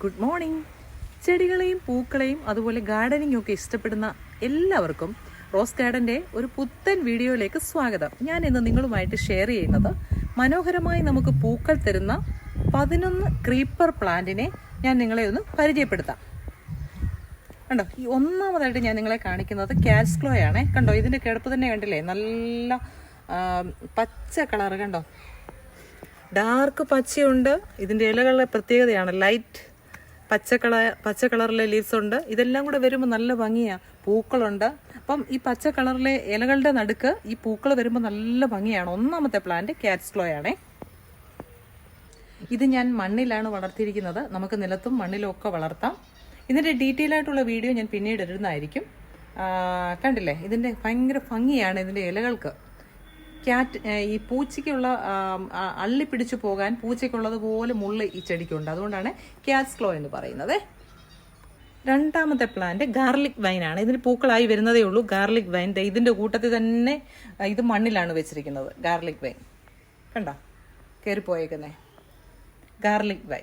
Good morning. ചെടികളെയും പൂക്കളെയും അതുപോലെ gardening ഒക്കെ ഇഷ്ടപ്പെടുന്ന എല്ലാവർക്കും റോസ് ഗാർഡന്റെ ഒരു പുത്തൻ വീഡിയോയിലേക്ക് സ്വാഗതം. ഞാൻ ഇന്ന് നിങ്ങളുമായിട്ട് ഷെയർ ചെയ്യുന്നത് മനോഹരമായി നമുക്ക് പൂക്കൾ തരുന്ന പതിനൊന്ന് ക്രീപ്പർ പ്ലാന്റിനെ ഞാൻ നിങ്ങളെ ഒന്ന് പരിചയപ്പെടുത്താം. കണ്ടോ? ഈ ഒന്നാമതായിട്ട് ഞാൻ നിങ്ങളെ കാണിക്കുന്നത് കാൽസ്ക്ലോ ആണ് കണ്ടോ? ഇതിന്റെ കിടപ്പ് തന്നെ കണ്ടില്ലേ? നല്ല പച്ച കളർ കണ്ടോ? ഡാർക്ക് പച്ചയുണ്ട്. ഇതിന്റെ ഇലകളുടെ പ്രത്യേകതയാണ് ലൈറ്റ് പച്ച കളർ പച്ച കളറിലെ ലീവ്സ് ഉണ്ട്. ഇതെല്ലാം കൂടെ വരുമ്പോൾ നല്ല ഭംഗിയാ. പൂക്കളുണ്ട്. അപ്പം ഈ പച്ച കളറിലെ ഇലകളുടെ നടുക്ക് ഈ പൂക്കൾ വരുമ്പോൾ നല്ല ഭംഗിയാണ്. ഒന്നാമത്തെ പ്ലാന്റ് കാറ്റ്സ്ക്ലോ ആണേ. ഇത് ഞാൻ മണ്ണിലാണ് വളർത്തിയിരിക്കുന്നത്. നമുക്ക് നിലത്തും മണ്ണിലും ഒക്കെ വളർത്താം. ഇതിന്റെ ഡീറ്റെയിൽ ആയിട്ടുള്ള വീഡിയോ ഞാൻ പിന്നീട് ഇടുന്നതായിരിക്കും. കണ്ടില്ലേ? ഇതിന്റെ ഭയങ്കര ഭംഗിയാണ് ഇതിന്റെ ഇലകൾക്ക്. ക്യാറ്റ് ഈ പൂച്ചയ്ക്കുള്ള ആ, ആ, അള്ളി പിടിച്ചു പോകാൻ പൂച്ചയ്ക്കുള്ളതുപോലെ മുള്ള് ഈ ചെടിക്കുണ്ട്. അതുകൊണ്ടാണ് ക്യാറ്റ്സ് ക്ലോ എന്ന് പറയുന്നത്. രണ്ടാമത്തെ പ്ലാന്റ് ഗാർലിക് വൈൻ ആണ്. ഇതിന് പൂക്കളായി വരുന്നതേ ഉള്ളൂ. Garlic vine. ഇതിന്റെ കൂട്ടത്തിൽ തന്നെ ഇത് മണ്ണിലാണ് വെച്ചിരിക്കുന്നത്. Garlic vine. കണ്ടോ? കയറിപ്പോയേക്കുന്നേ ഗാർലിക് വൈൻ.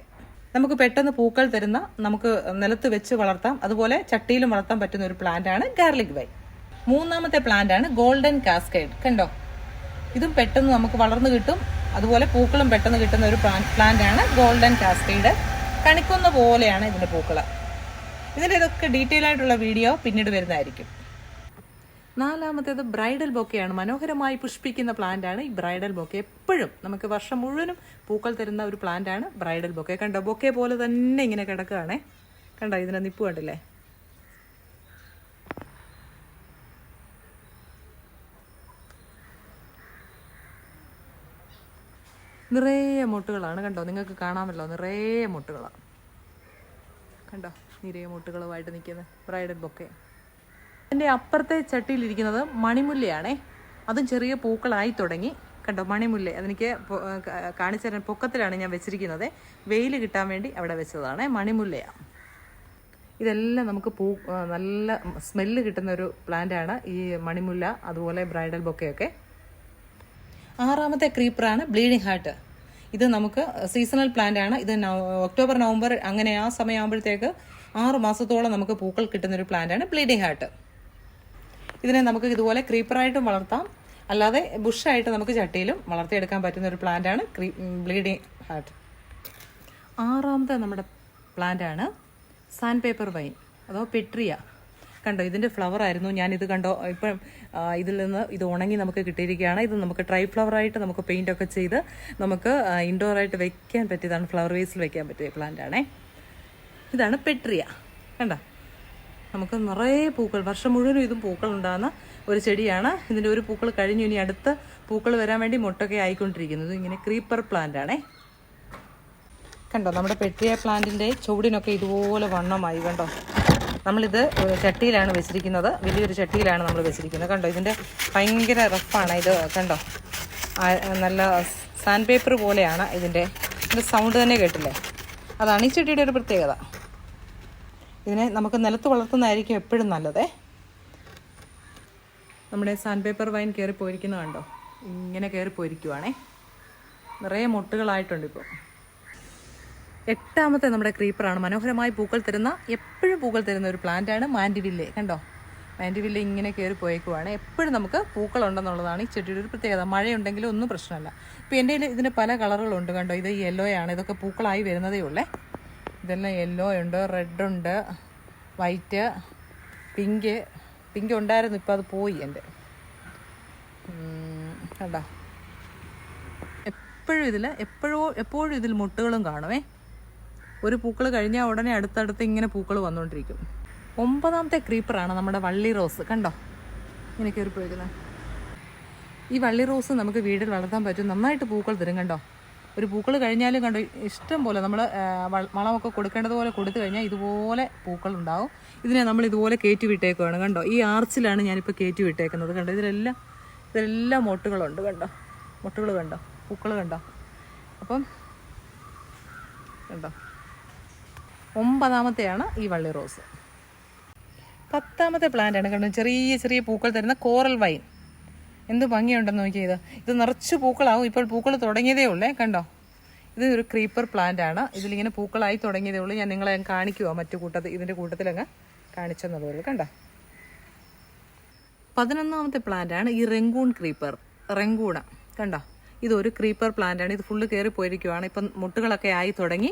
നമുക്ക് പെട്ടെന്ന് പൂക്കൾ തരുന്ന നമുക്ക് നിലത്ത് വെച്ച് വളർത്താം. അതുപോലെ ചട്ടിയിലും വളർത്താൻ പറ്റുന്ന ഒരു പ്ലാന്റ് ആണ് ഗാർലിക് വൈൻ. മൂന്നാമത്തെ പ്ലാന്റ് ആണ് ഗോൾഡൻ കാസ്കേഡ്. കണ്ടോ? ഇതും പെട്ടെന്ന് നമുക്ക് വളർന്നു കിട്ടും. അതുപോലെ പൂക്കളും പെട്ടെന്ന് കിട്ടുന്ന ഒരു പ്ലാന്റ് ആണ് ഗോൾഡൻ കാസ്കേഡ്. കണിക്കുന്ന പോലെയാണ് ഇതിന്റെ പൂക്കൾ ഇതിന്റെ ഇതൊക്കെ ഡീറ്റെയിൽ ആയിട്ടുള്ള വീഡിയോ പിന്നീട് വരുന്നതായിരിക്കും. നാലാമത്തേത് ബ്രൈഡൽ ബൊക്കെയാണ്. മനോഹരമായി പുഷ്പിക്കുന്ന പ്ലാന്റ് ആണ് ഈ ബ്രൈഡൽ ബൊക്കെ. എപ്പോഴും നമുക്ക് വർഷം മുഴുവനും പൂക്കൾ തരുന്ന ഒരു പ്ലാന്റ് ആണ് ബ്രൈഡൽ ബൊക്കെ. കണ്ടോ? ബൊക്കെ പോലെ തന്നെ ഇങ്ങനെ കിടക്കുകയാണേ. കണ്ടോ? ഇതിനെ നിപ്പ് കണ്ടില്ലേ? നിറയെ മുട്ടുകളാണ്. കണ്ടോ? നിങ്ങൾക്ക് കാണാമല്ലോ. നിറയെ മുട്ടുകളാണ് കണ്ടോ? നിറയെ മുട്ടുകളുമായിട്ട് നിൽക്കുന്ന ബ്രൈഡൽ ബൊക്കെ. എന്റെ അപ്പുറത്തെ ചട്ടിയിലിരിക്കുന്നത് മണിമുല്ലയാണേ. അതും ചെറിയ പൂക്കളായി തുടങ്ങി. കണ്ടോ? മണിമുല്ല. അതെനിക്ക് കാണിച്ചു തരാൻ പൊക്കത്തിലാണ് ഞാൻ വെച്ചിരിക്കുന്നത്. വെയിൽ കിട്ടാൻ വേണ്ടി അവിടെ വെച്ചതാണ് മണിമുല്ലയാണ് ഇതെല്ലാം നമുക്ക് പൂ നല്ല സ്മെല്ല് കിട്ടുന്ന ഒരു പ്ലാന്റാണ് ഈ മണിമുല്ല അതുപോലെ ബ്രൈഡൽ ബൊക്കെയൊക്കെ. ആറാമത്തെ ക്രീപ്പറാണ് ബ്ലീഡിംഗ് ഹാർട്ട്. ഇത് നമുക്ക് സീസണൽ പ്ലാന്റ് ആണ്. ഇത് ഒക്ടോബർ നവംബർ അങ്ങനെ ആ സമയമാകുമ്പോഴത്തേക്ക് ആറ് മാസത്തോളം നമുക്ക് പൂക്കൾ കിട്ടുന്ന ഒരു പ്ലാന്റ് ആണ് ബ്ലീഡിംഗ് ഹാർട്ട്. ഇതിനെ നമുക്ക് ഇതുപോലെ ക്രീപ്പറായിട്ടും വളർത്താം. അല്ലാതെ ബുഷായിട്ട് നമുക്ക് ചട്ടിയിലും വളർത്തിയെടുക്കാൻ പറ്റുന്ന ഒരു പ്ലാന്റ് ആണ് ബ്ലീഡിംഗ് ഹാർട്ട്. ആറാമത്തെ നമ്മുടെ പ്ലാന്റ് ആണ് സാൻഡ് പേപ്പർ വൈൻ അതോ പെട്രിയ. കണ്ടോ ഇതിന്റെ ഫ്ലവർ ആയിരുന്നു. ഞാൻ ഇത് കണ്ടോ ഇപ്പം ഇതിൽ നിന്ന് ഇത് ഉണങ്ങി നമുക്ക് കിട്ടിയിരിക്കുകയാണ്. ഇത് നമുക്ക് ഡ്രൈ ഫ്ലവർ ആയിട്ട് നമുക്ക് പെയിന്റ് ഒക്കെ ചെയ്ത് നമുക്ക് ഇൻഡോർ ആയിട്ട് വെക്കാൻ പറ്റിയതാണ് ഫ്ലവർ വേസിൽ വെക്കാൻ പറ്റിയ പ്ലാന്റ് ആണേ. ഇതാണ് പെട്രിയ. കണ്ടോ? നമുക്ക് നിറയെ പൂക്കൾ വർഷം മുഴുവനും ഇതും പൂക്കൾ ഉണ്ടാകുന്ന ഒരു ചെടിയാണ്. ഇതിന്റെ ഒരു പൂക്കൾ കഴിഞ്ഞു ഇനി അടുത്ത പൂക്കൾ വരാൻ വേണ്ടി മുട്ടൊക്കെ ആയിക്കൊണ്ടിരിക്കുന്നത് ഇങ്ങനെ ക്രീപ്പർ പ്ലാന്റ് ആണേ. കണ്ടോ നമ്മുടെ പെട്രിയ പ്ലാന്റിന്റെ ചുവടിനൊക്കെ ഇതുപോലെ വണ്ണമായി കണ്ടോ? നമ്മളിത് ചട്ടിയിലാണ് വെച്ചിരിക്കുന്നത്. വലിയൊരു ചട്ടിയിലാണ് നമ്മൾ വെച്ചിരിക്കുന്നത്. കണ്ടോ ഇതിന്റെ ഭയങ്കര റഫാണ് ഇത്. കണ്ടോ? നല്ല സാൻഡ് പേപ്പർ പോലെയാണ് ഇതിന്റെ ഇതിന്റെ സൗണ്ട് തന്നെ കേട്ടില്ലേ? അതാണ് ഈ ചെടിയുടെ ഒരു പ്രത്യേകത. ഇതിനെ നമുക്ക് നിലത്ത് വളർത്തുന്നതായിരിക്കും എപ്പോഴും നല്ലതേ. നമ്മുടെ സാൻഡ് പേപ്പർ വൈൻ കയറി പോയിരിക്കുന്ന കണ്ടോ? ഇങ്ങനെ കയറി പോയിരിക്കുവാണേ നിറയെ മുട്ടുകളായിട്ടുണ്ട് ഇപ്പോൾ എട്ടാമത്തെ നമ്മുടെ ക്രീപ്പറാണ് മനോഹരമായി പൂക്കൾ തരുന്ന എപ്പോഴും പൂക്കൾ തരുന്ന ഒരു പ്ലാന്റ് ആണ് മാൻഡിവില്ലെ. കണ്ടോ? മാൻഡിവില്ലെ ഇങ്ങനെ കയറി പോയേക്കുവാണ്. എപ്പോഴും നമുക്ക് പൂക്കൾ ഉണ്ടെന്നുള്ളതാണ് ഈ ചെടിയുടെ ഒരു പ്രത്യേകത. മഴയുണ്ടെങ്കിലും ഒന്നും പ്രശ്നമല്ല. ഇപ്പം എന്റെ കയ്യിൽ ഇതിന് പല കളറുകളുണ്ട്. കണ്ടോ? ഇത് യെല്ലോ ആണ്. ഇതൊക്കെ പൂക്കളായി വരുന്നതേ ഉള്ളേ. ഇതെല്ലാം യെല്ലോ ഉണ്ട് റെഡ് ഉണ്ട് വൈറ്റ് പിങ്ക് പിങ്ക് ഉണ്ടായിരുന്നു. ഇപ്പം അത് പോയി എന്റെ. കണ്ടോ? എപ്പോഴും ഇതിൽ എപ്പോഴോ എപ്പോഴും ഇതിൽ മുട്ടുകളും കാണുമേ ഒരു പൂക്കൾ കഴിഞ്ഞാൽ ഉടനെ അടുത്തടുത്ത് ഇങ്ങനെ പൂക്കൾ വന്നുകൊണ്ടിരിക്കും ഒമ്പതാമത്തെ ക്രീപ്പറാണ് നമ്മുടെ വള്ളി റോസ്. കണ്ടോ? ഇങ്ങനെ കയറി പോയിരിക്കുന്നത് ഈ വള്ളി റോസ് നമുക്ക് വീട്ടിൽ വളർത്താൻ പറ്റും. നന്നായിട്ട് പൂക്കൾ തരും കണ്ടോ? ഒരു പൂക്കൾ കഴിഞ്ഞാലും കണ്ടോ ഇഷ്ടം പോലെ നമ്മൾ വളമൊക്കെ കൊടുക്കേണ്ടതുപോലെ കൊടുത്തു കഴിഞ്ഞാൽ ഇതുപോലെ പൂക്കൾ ഉണ്ടാവും. ഇതിനെ നമ്മൾ ഇതുപോലെ കയറ്റി വിട്ടേക്കുവാണ് കണ്ടോ? ഈ ആർച്ചിലാണ് ഞാനിപ്പോൾ കയറ്റി വിട്ടേക്കുന്നത് കണ്ടോ? ഇതിലെല്ലാം ഇതിലെല്ലാം മൊട്ടുകളുണ്ട് കണ്ടോ? മൊട്ടുകൾ കണ്ടോ? പൂക്കൾ കണ്ടോ? അപ്പം കണ്ടോ? ഒമ്പതാമത്തെയാണ് ഈ വള്ളി റോസ്. പത്താമത്തെ പ്ലാന്റ് ആണ് കണ്ടോ? ചെറിയ ചെറിയ പൂക്കൾ തരുന്ന കോറൽ വൈൻ. എന്ത് ഭംഗിയുണ്ടെന്ന് നോക്കിയത് ഇത്. നിറച്ച് പൂക്കളാവും. ഇപ്പോൾ പൂക്കൾ തുടങ്ങിയതേ ഉള്ളേ കണ്ടോ? ഇത് ഒരു ക്രീപ്പർ പ്ലാന്റ് ആണ്. ഇതിലിങ്ങനെ പൂക്കളായി തുടങ്ങിയതേ ഉള്ളൂ. ഞാൻ നിങ്ങളെ കാണിക്കുവാ മറ്റു കൂട്ടത്തിൽ ഇതിന്റെ കൂട്ടത്തിലങ്ങ് കാണിച്ചെന്നുള്ളൂ കണ്ടോ? പതിനൊന്നാമത്തെ പ്ലാന്റ് ആണ് ഈ റെങ്കൂൺ ക്രീപ്പർ റെങ്കൂണ കണ്ടോ? ഇതൊരു ക്രീപ്പർ പ്ലാന്റ് ആണ്. ഇത് ഫുള്ള് കയറി പോയിരിക്കുവാണ് ഇപ്പം മുട്ടുകളൊക്കെ ആയി തുടങ്ങി.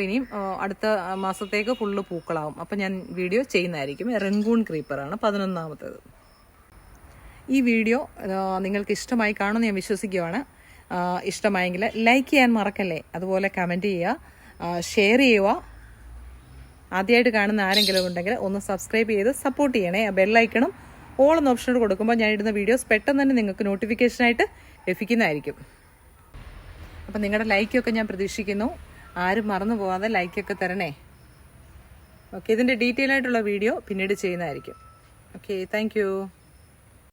അപ്പോൾ ഇനിയും അടുത്ത മാസത്തേക്ക് ഫുള്ള് പൂക്കളാവും. അപ്പോൾ ഞാൻ വീഡിയോ ചെയ്യുന്നതായിരിക്കും. റെങ്കൂൺ ക്രീപ്പറാണ് പതിനൊന്നാമത്തേത്. ഈ വീഡിയോ നിങ്ങൾക്ക് ഇഷ്ടമായി കാണുമെന്ന് ഞാൻ വിശ്വസിക്കുകയാണ്. ഇഷ്ടമായെങ്കിൽ ലൈക്ക് ചെയ്യാൻ മറക്കല്ലേ? അതുപോലെ കമന്റ് ചെയ്യുക. ഷെയർ ചെയ്യുക. ആദ്യമായിട്ട് കാണുന്ന ആരെങ്കിലും ഉണ്ടെങ്കിൽ ഒന്ന് സബ്സ്ക്രൈബ് ചെയ്ത് സപ്പോർട്ട് ചെയ്യണേ. ബെല്ലൈക്കണം ഓൾ എന്ന ഓപ്ഷനോട് കൊടുക്കുമ്പോൾ ഞാൻ ഇടുന്ന വീഡിയോസ് പെട്ടെന്ന് തന്നെ നിങ്ങൾക്ക് നോട്ടിഫിക്കേഷനായിട്ട് ലഭിക്കുന്നതായിരിക്കും. അപ്പം നിങ്ങളുടെ ലൈക്കൊക്കെ ഞാൻ പ്രതീക്ഷിക്കുന്നു. ആരും മറന്നു പോവാതെ ലൈക്കൊക്കെ തരണേ. ഓക്കെ ഇതിന്റെ ഡീറ്റെയിൽ ആയിട്ടുള്ള വീഡിയോ പിന്നീട് ചെയ്യുന്നതായിരിക്കും. Okay thank